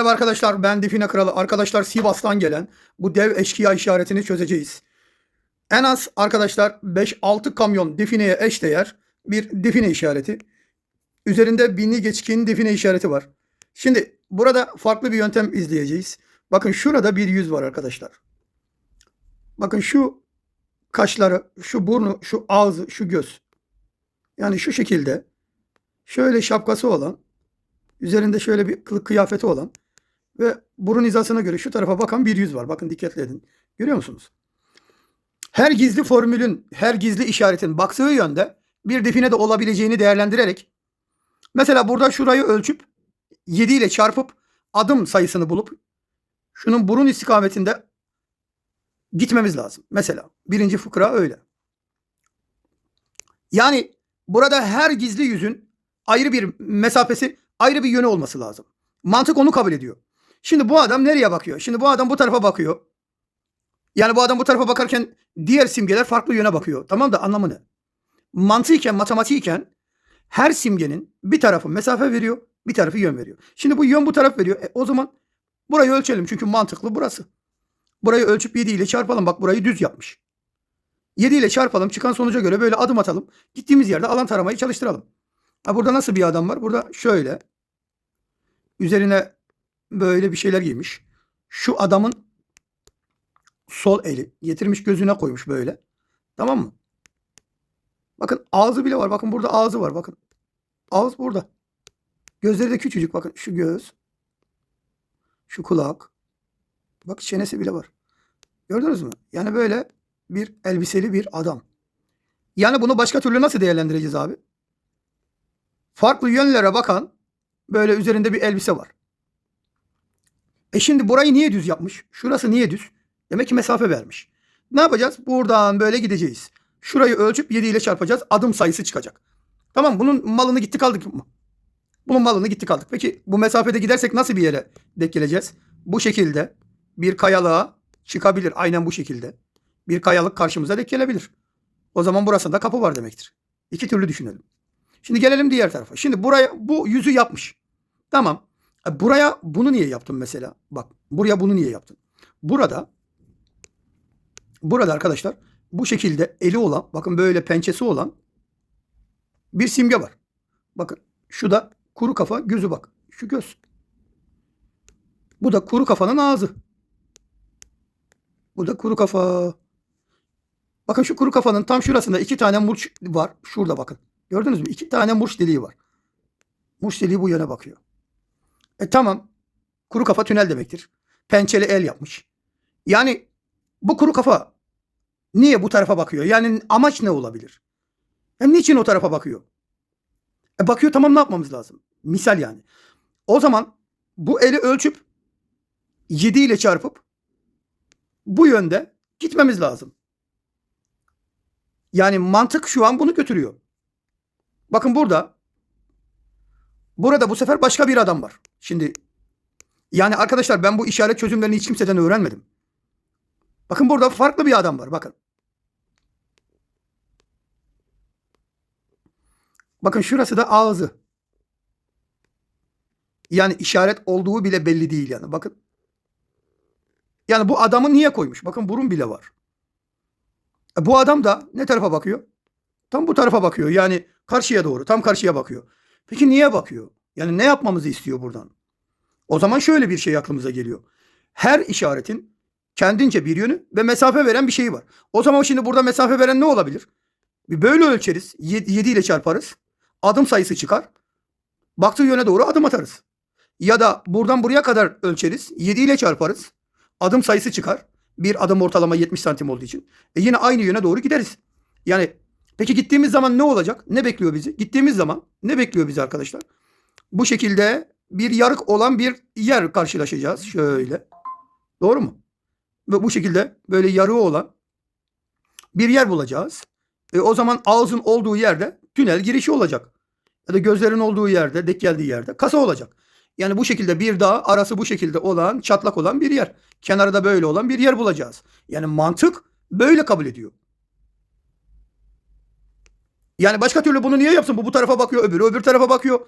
Merhaba arkadaşlar ben Define Kralı. Arkadaşlar Sivas'tan gelen bu dev eşkıya işaretini çözeceğiz. En az arkadaşlar 5-6 kamyon defineye eşdeğer bir define işareti. Üzerinde binli geçkin define işareti var. Şimdi burada farklı bir yöntem izleyeceğiz. Bakın şurada bir yüz var arkadaşlar. Bakın şu kaşları, şu burnu, şu ağzı, şu göz. Yani şu şekilde şöyle şapkası olan, üzerinde şöyle bir kılık kıyafeti olan ve burun hizasına göre şu tarafa bakan bir yüz var. Bakın dikkatli edin. Görüyor musunuz? Her gizli formülün, her gizli işaretin baktığı yönde bir define de olabileceğini değerlendirerek mesela burada şurayı ölçüp 7 ile çarpıp adım sayısını bulup şunun burun istikametinde gitmemiz lazım. Mesela birinci fıkra öyle. Yani burada her gizli yüzün ayrı bir mesafesi, ayrı bir yönü olması lazım. Mantık onu kabul ediyor. Şimdi bu adam nereye bakıyor? Şimdi bu adam bu tarafa bakıyor. Yani bu adam bu tarafa bakarken diğer simgeler farklı yöne bakıyor. Tamam da anlamı ne? Mantığıyken, matematiğiken her simgenin bir tarafı mesafe veriyor, bir tarafı yön veriyor. Şimdi bu yön bu taraf veriyor. E, o zaman burayı ölçelim çünkü mantıklı burası. Burayı ölçüp 7 ile çarpalım. Bak burayı düz yapmış. 7 ile çarpalım. Çıkan sonuca göre böyle adım atalım. Gittiğimiz yerde alan taramayı çalıştıralım. Ha, burada nasıl bir adam var? Burada şöyle. Üzerine böyle bir şeyler giymiş. Şu adamın sol eli getirmiş gözüne koymuş böyle. Tamam mı? Bakın ağzı bile var. Bakın burada ağzı var. Bakın. Ağız burada. Gözleri de küçücük. Bakın şu göz. Şu kulak. Bak çenesi bile var. Gördünüz mü? Yani böyle bir elbiseli bir adam. Yani bunu başka türlü nasıl değerlendireceğiz abi? Farklı yönlere bakan böyle üzerinde bir elbise var. E şimdi burayı niye düz yapmış? Şurası niye düz? Demek ki mesafe vermiş. Ne yapacağız? Buradan böyle gideceğiz. Şurayı ölçüp 7 ile çarpacağız. Adım sayısı çıkacak. Tamam bunun malını gittik aldık mı? Bunun malını gittik aldık. Peki bu mesafede gidersek nasıl bir yere denk geleceğiz? Bu şekilde bir kayalığa çıkabilir. Aynen bu şekilde. Bir kayalık karşımıza denk gelebilir. O zaman burasında kapı var demektir. İki türlü düşünelim. Şimdi gelelim diğer tarafa. Şimdi buraya bu yüzü yapmış. Tamam. E, Buraya bunu niye yaptın mesela? Bak buraya bunu niye yaptın? Burada burada arkadaşlar bu şekilde eli olan bakın böyle pençesi olan bir simge var. Bakın şu da kuru kafa gözü bak. Şu göz. Bu da kuru kafanın ağzı. Bu da kuru kafa. Bakın şu kuru kafanın tam şurasında iki tane murç var. Şurada bakın. Gördünüz mü? İki tane murç deliği var. Murç deliği bu yöne bakıyor. E tamam. Kuru kafa tünel demektir. Pençeli el yapmış. Yani bu kuru kafa niye bu tarafa bakıyor? Yani amaç ne olabilir? Yani niçin o tarafa bakıyor? E bakıyor tamam ne yapmamız lazım? Misal yani. O zaman bu eli ölçüp 7 ile çarpıp bu yönde gitmemiz lazım. Yani mantık şu an bunu götürüyor. Bakın burada burada bu sefer başka bir adam var. Şimdi yani arkadaşlar ben bu işaret çözümlerini hiç kimseden öğrenmedim. Bakın burada farklı bir adam var. Bakın. Bakın şurası da ağzı. Yani işaret olduğu bile belli değil yani. Bakın. Yani bu adamı niye koymuş? Bakın burun bile var. E bu adam da ne tarafa bakıyor? Tam bu tarafa bakıyor. Yani karşıya doğru. Tam karşıya bakıyor. Peki niye bakıyor? Yani ne yapmamızı istiyor buradan? O zaman şöyle bir şey aklımıza geliyor. Her işaretin kendince bir yönü ve mesafe veren bir şeyi var. O zaman şimdi burada mesafe veren ne olabilir? Böyle ölçeriz. 7 ile çarparız. Adım sayısı çıkar. Baktığı yöne doğru adım atarız. Ya da buradan buraya kadar ölçeriz. 7 ile çarparız. Adım sayısı çıkar. Bir adım ortalama 70 santim olduğu için. E yine aynı yöne doğru gideriz. Yani peki gittiğimiz zaman ne olacak? Ne bekliyor bizi? Gittiğimiz zaman ne bekliyor bizi arkadaşlar? Bu şekilde bir yarık olan bir yer karşılaşacağız. Şöyle. Doğru mu? Ve bu şekilde böyle yarığı olan bir yer bulacağız. E o zaman ağzın olduğu yerde tünel girişi olacak. Ya da gözlerin olduğu yerde, dek geldiği yerde kasa olacak. Yani bu şekilde bir dağ arası bu şekilde olan, çatlak olan bir yer. Kenarı da böyle olan bir yer bulacağız. Yani mantık böyle kabul ediyor. Yani başka türlü bunu niye yapsın? Bu bu tarafa bakıyor, öbürü öbür tarafa bakıyor.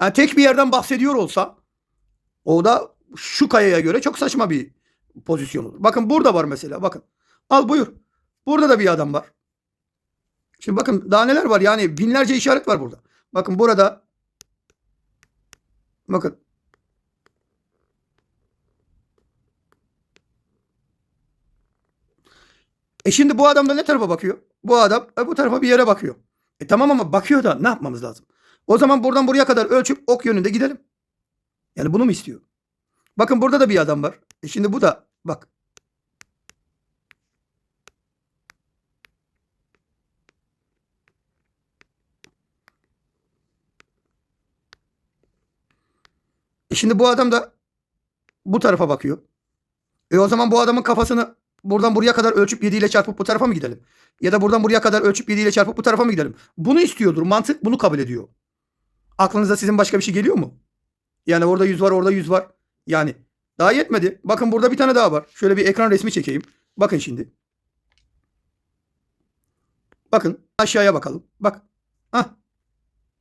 Yani tek bir yerden bahsediyor olsa o da şu kayaya göre çok saçma bir pozisyon olur. Bakın burada var mesela bakın. Al buyur. Burada da bir adam var. Şimdi bakın daha neler var yani binlerce işaret var burada. Bakın burada bakın E şimdi bu adam da ne tarafa bakıyor? Bu adam e, bu tarafa bir yere bakıyor. E tamam ama bakıyor da ne yapmamız lazım? O zaman buradan buraya kadar ölçüp ok yönünde gidelim. Yani bunu mu istiyor? Bakın burada da bir adam var. E şimdi bu da bak. E şimdi bu adam da bu tarafa bakıyor. E o zaman bu adamın kafasını buradan buraya kadar ölçüp 7 ile çarpıp bu tarafa mı gidelim? Ya da buradan buraya kadar ölçüp 7 ile çarpıp bu tarafa mı gidelim? Bunu istiyordur. Mantık bunu kabul ediyor. Aklınıza sizin başka bir şey geliyor mu? Yani orada 100 var, orada 100 var. Yani daha yetmedi. Bakın burada bir tane daha var. Şöyle bir ekran resmi çekeyim. Bakın şimdi. Bakın aşağıya bakalım. Bak. Hah.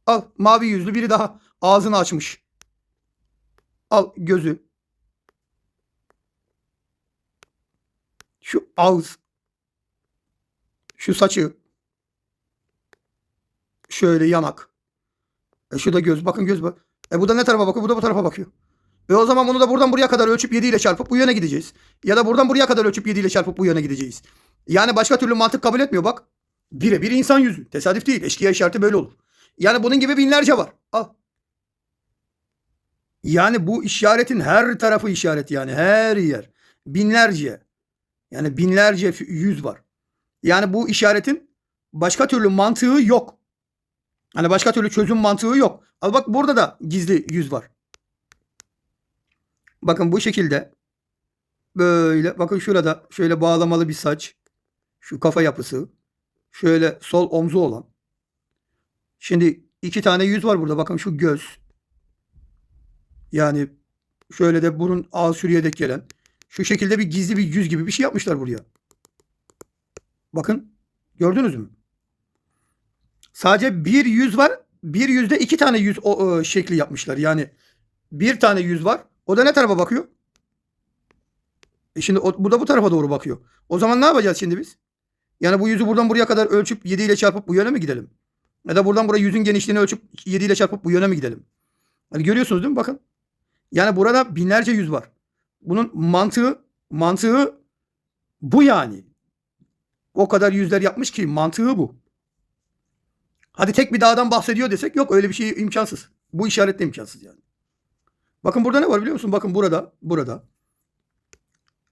Al mavi yüzlü biri daha ağzını açmış. Al gözü. Şu ağız. Şu saçı. Şöyle yanak. E şu da göz. Bakın göz bak. E bu da ne tarafa bakıyor? Bu da bu tarafa bakıyor. Ve o zaman bunu da buradan buraya kadar ölçüp 7 ile çarpıp bu yöne gideceğiz. Ya da buradan buraya kadar ölçüp 7 ile çarpıp bu yöne gideceğiz. Yani başka türlü mantık kabul etmiyor bak. Birebir insan yüzü. Tesadüf değil. Eşkıya işareti böyle olur. Yani bunun gibi binlerce var. Al. Yani bu işaretin her tarafı işaret yani. Her yer. Binlerce. Yani binlerce yüz var. Yani bu işaretin başka türlü mantığı yok. Hani başka türlü çözüm mantığı yok. Al bak burada da gizli yüz var. Bakın bu şekilde böyle bakın şurada şöyle bağlamalı bir saç. Şu kafa yapısı. Şöyle sol omzu olan. Şimdi iki tane yüz var burada. Bakın şu göz. Yani şöyle de burun ağız şuraya dek gelen. Şu şekilde bir gizli bir yüz gibi bir şey yapmışlar buraya. Bakın gördünüz mü? Sadece bir yüz var. Bir yüzde iki tane yüz o, o şekli yapmışlar. Yani bir tane yüz var. O da ne tarafa bakıyor? E şimdi o, bu da bu tarafa doğru bakıyor. O zaman ne yapacağız şimdi biz? Yani bu yüzü buradan buraya kadar ölçüp 7 ile çarpıp bu yöne mi gidelim? Ya da buradan buraya yüzün genişliğini ölçüp 7 ile çarpıp bu yöne mi gidelim? Hani görüyorsunuz değil mi? Bakın. Yani burada binlerce yüz var. Bunun mantığı mantığı bu yani. O kadar yüzler yapmış ki mantığı bu. Hadi tek bir dağdan bahsediyor desek yok öyle bir şey imkansız. Bu işaretle imkansız yani. Bakın burada ne var biliyor musun? Bakın burada, burada.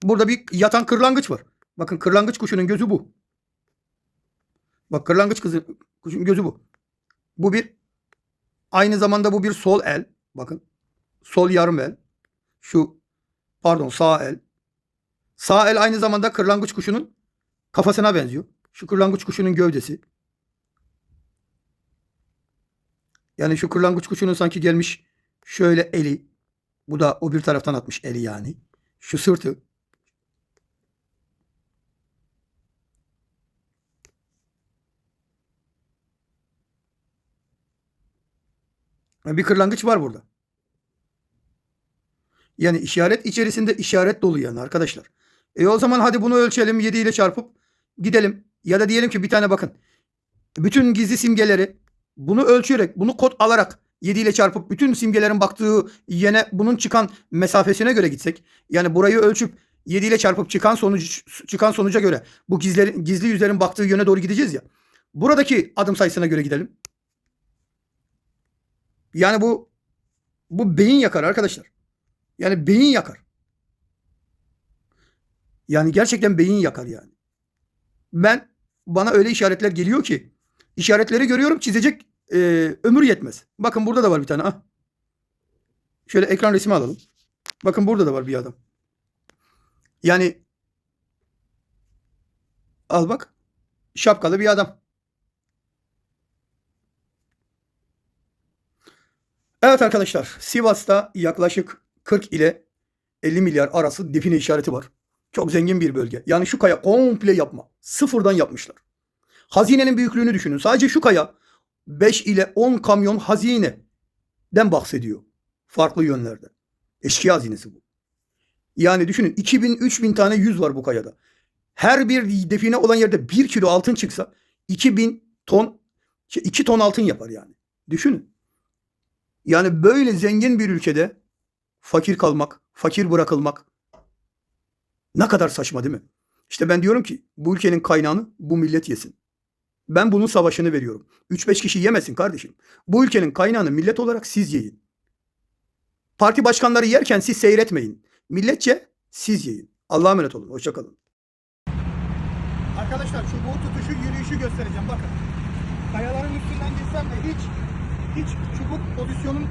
Burada bir yatan kırlangıç var. Bakın kırlangıç kuşunun gözü bu. Bak kırlangıç kızı, kuşun gözü bu. Bu bir aynı zamanda bu bir sol el. Bakın. Sol yarım el. Şu pardon sağ el. Sağ el aynı zamanda kırlangıç kuşunun kafasına benziyor. Şu kırlangıç kuşunun gövdesi. Yani şu kırlangıç kuşunun sanki gelmiş şöyle eli. Bu da o bir taraftan atmış eli yani. Şu sırtı. Bir kırlangıç var burada. Yani işaret içerisinde işaret dolu yani arkadaşlar. E o zaman hadi bunu ölçelim 7 ile çarpıp gidelim. Ya da diyelim ki bir tane bakın. Bütün gizli simgeleri bunu ölçerek, bunu kod alarak 7 ile çarpıp bütün simgelerin baktığı yene bunun çıkan mesafesine göre gitsek. Yani burayı ölçüp 7 ile çarpıp çıkan sonuç çıkan sonuca göre bu gizlerin, gizli yüzlerin baktığı yöne doğru gideceğiz ya. Buradaki adım sayısına göre gidelim. Yani bu bu beyin yakar arkadaşlar. Yani beyin yakar. Yani gerçekten beyin yakar yani. Ben bana öyle işaretler geliyor ki işaretleri görüyorum çizecek e, ömür yetmez. Bakın burada da var bir tane. Ah. Şöyle ekran resmi alalım. Bakın burada da var bir adam. Yani al bak. Şapkalı bir adam. Evet arkadaşlar Sivas'ta yaklaşık 40 ile 50 milyar arası define işareti var. Çok zengin bir bölge. Yani şu kaya komple yapma. Sıfırdan yapmışlar. Hazinenin büyüklüğünü düşünün. Sadece şu kaya 5 ile 10 kamyon hazineden bahsediyor. Farklı yönlerde. Eşkıya hazinesi bu. Yani düşünün 2000 3000 tane yüz var bu kayada. Her bir define olan yerde 1 kilo altın çıksa 2000 ton 2 ton altın yapar yani. Düşünün. Yani böyle zengin bir ülkede fakir kalmak, fakir bırakılmak ne kadar saçma değil mi? İşte ben diyorum ki bu ülkenin kaynağını bu millet yesin. Ben bunun savaşını veriyorum. 3-5 kişi yemesin kardeşim. Bu ülkenin kaynağını millet olarak siz yiyin. Parti başkanları yerken siz seyretmeyin. Milletçe siz yiyin. Allah'a emanet olun. Hoşçakalın. Arkadaşlar çubuğu tutuşu yürüyüşü göstereceğim. Bakın. Kayaların üstünden gitsem de hiç hiç çubuk pozisyonum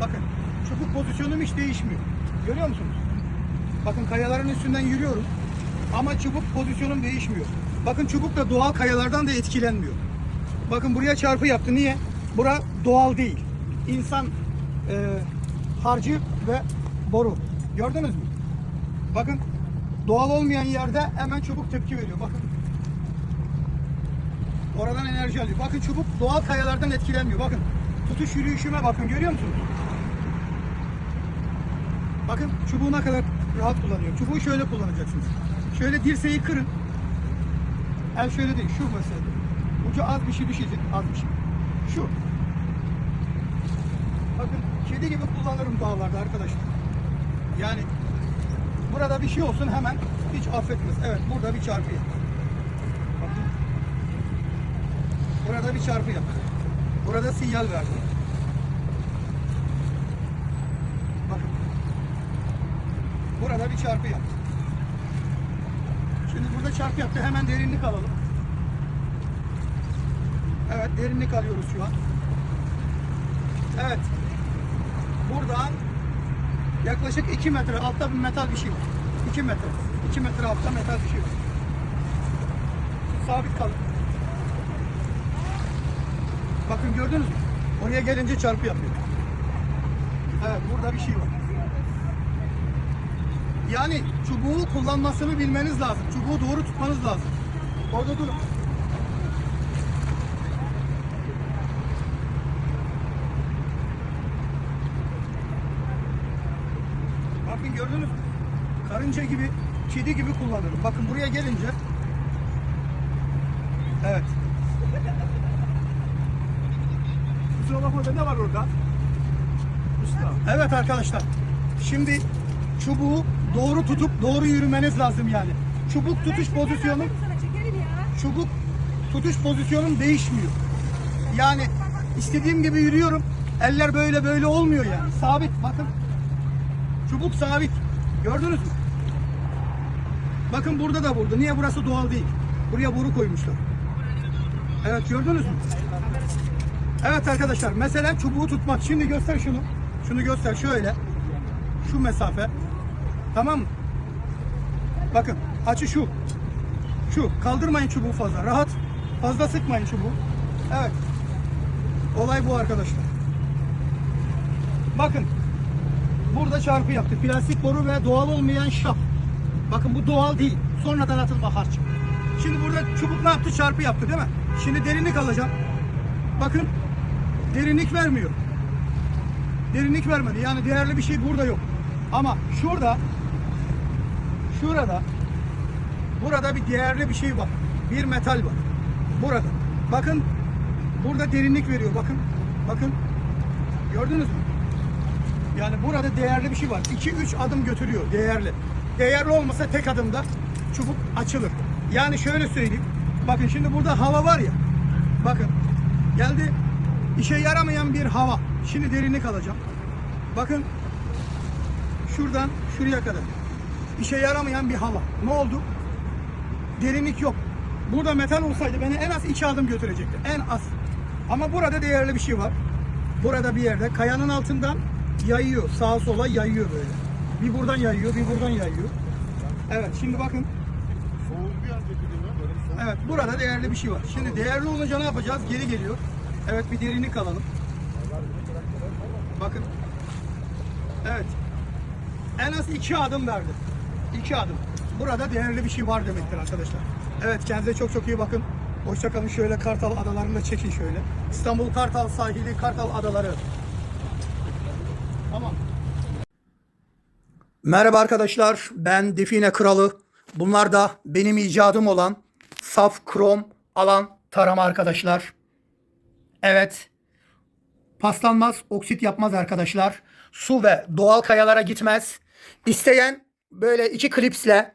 bakın çubuk pozisyonum hiç değişmiyor. Görüyor musunuz? Bakın kayaların üstünden yürüyorum. Ama çubuk pozisyonum değişmiyor. Bakın çubuk da doğal kayalardan da etkilenmiyor. Bakın buraya çarpı yaptı. Niye? Bura doğal değil. İnsan e, harcı ve boru. Gördünüz mü? Bakın doğal olmayan yerde hemen çubuk tepki veriyor. Bakın. Oradan enerji alıyor. Bakın çubuk doğal kayalardan etkilenmiyor. Bakın tutuş yürüyüşüme bakın görüyor musunuz? Bakın çubuğu ne kadar rahat kullanıyor. Çubuğu şöyle kullanacaksınız. Şöyle dirseği kırın. El şöyle değil. Şu mesela. Ucu az bir şey düşecek. Az bir şey. Şu. Bakın kedi gibi kullanırım dağlarda arkadaşlar. Yani burada bir şey olsun hemen hiç affetmez. Evet burada bir çarpı yap. Bakın. Burada bir çarpı yap. Burada sinyal verdi. Bakın. Burada bir çarpı yaptı. Şimdi burada çarpı yaptı. Hemen derinlik alalım. Evet derinlik alıyoruz şu an. Evet. Buradan yaklaşık 2 metre altta bir metal bir şey var. 2 metre. 2 metre altta metal bir şey var. Sabit kalın. Bakın gördünüz mü? Oraya gelince çarpı yapıyor. Evet burada bir şey var. Yani çubuğu kullanmasını bilmeniz lazım. Çubuğu doğru tutmanız lazım. Orada durun. Bakın gördünüz mü? Karınca gibi, kedi gibi kullanırım. Bakın buraya gelince Evet. Kusura bakma ne var orada? Usta. Evet arkadaşlar. Şimdi çubuğu doğru tutup doğru yürümeniz lazım yani. Çubuk tutuş pozisyonu çubuk tutuş pozisyonum değişmiyor. Yani istediğim gibi yürüyorum. Eller böyle böyle olmuyor yani. Sabit bakın. Çubuk sabit. Gördünüz mü? Bakın burada da vurdu. Niye burası doğal değil? Buraya boru koymuşlar. Evet gördünüz mü? Evet arkadaşlar mesela çubuğu tutmak. Şimdi göster şunu. Şunu göster şöyle. Şu mesafe. Tamam mı? Bakın açı şu. Şu kaldırmayın çubuğu fazla. Rahat. Fazla sıkmayın çubuğu. Evet. Olay bu arkadaşlar. Bakın. Burada çarpı yaptı. Plastik boru ve doğal olmayan şap. Bakın bu doğal değil. Sonradan atılma harç. Şimdi burada çubuk ne yaptı? Çarpı yaptı değil mi? Şimdi derinlik alacağım. Bakın. Derinlik vermiyor. Derinlik vermedi. Yani değerli bir şey burada yok. Ama şurada şurada burada bir değerli bir şey var. Bir metal var. Burada. Bakın burada derinlik veriyor. Bakın. Bakın. Gördünüz mü? Yani burada değerli bir şey var. 2-3 adım götürüyor. Değerli. Değerli olmasa tek adımda çubuk açılır. Yani şöyle söyleyeyim. Bakın şimdi burada hava var ya. Bakın. Geldi. işe yaramayan bir hava. Şimdi derinlik alacağım. Bakın. Şuradan şuraya kadar. İşe yaramayan bir hava. Ne oldu? Derinlik yok. Burada metal olsaydı beni en az iki adım götürecekti. En az. Ama burada değerli bir şey var. Burada bir yerde kayanın altından yayıyor. Sağa sola yayıyor böyle. Bir buradan yayıyor, bir buradan yayıyor. Evet şimdi bakın. Evet burada değerli bir şey var. Şimdi değerli olunca ne yapacağız? Geri geliyor. Evet bir derinlik alalım. Bakın. Evet. En az iki adım verdi. İki adım. Burada değerli bir şey var demektir arkadaşlar. Evet kendinize çok çok iyi bakın. Hoşçakalın. Şöyle Kartal adalarını da çekin şöyle. İstanbul Kartal sahili, Kartal adaları. Tamam. Merhaba arkadaşlar, ben Define Kralı. Bunlar da benim icadım olan saf krom alan tarama arkadaşlar. Evet, paslanmaz, oksit yapmaz arkadaşlar. Su ve doğal kayalara gitmez. İsteyen böyle iki klipsle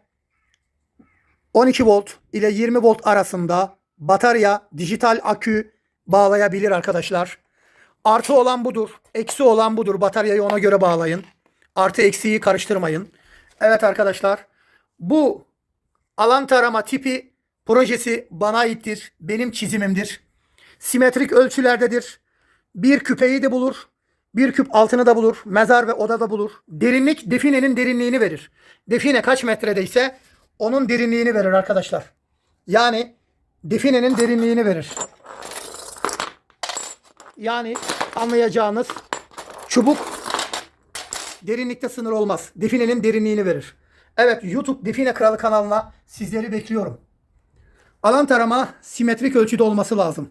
12 volt ile 20 volt arasında batarya, dijital akü bağlayabilir arkadaşlar. Artı olan budur. Eksi olan budur. Bataryayı ona göre bağlayın. Artı eksiği karıştırmayın. Evet arkadaşlar. Bu alan tarama tipi projesi bana aittir. Benim çizimimdir. Simetrik ölçülerdedir. Bir küpeyi de bulur. Bir küp altını da bulur. Mezar ve oda da bulur. Derinlik definenin derinliğini verir. Define kaç metredeyse onun derinliğini verir arkadaşlar. Yani definenin derinliğini verir. Yani anlayacağınız çubuk derinlikte sınır olmaz. Definenin derinliğini verir. Evet YouTube Define Kralı kanalına sizleri bekliyorum. Alan tarama simetrik ölçüde olması lazım.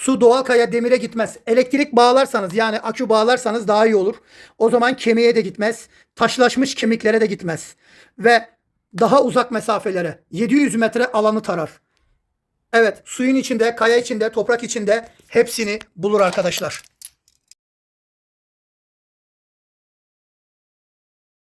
Su doğal kaya demire gitmez. Elektrik bağlarsanız yani akü bağlarsanız daha iyi olur. O zaman kemiğe de gitmez. Taşlaşmış kemiklere de gitmez. Ve daha uzak mesafelere 700 metre alanı tarar. Evet suyun içinde, kaya içinde, toprak içinde hepsini bulur arkadaşlar.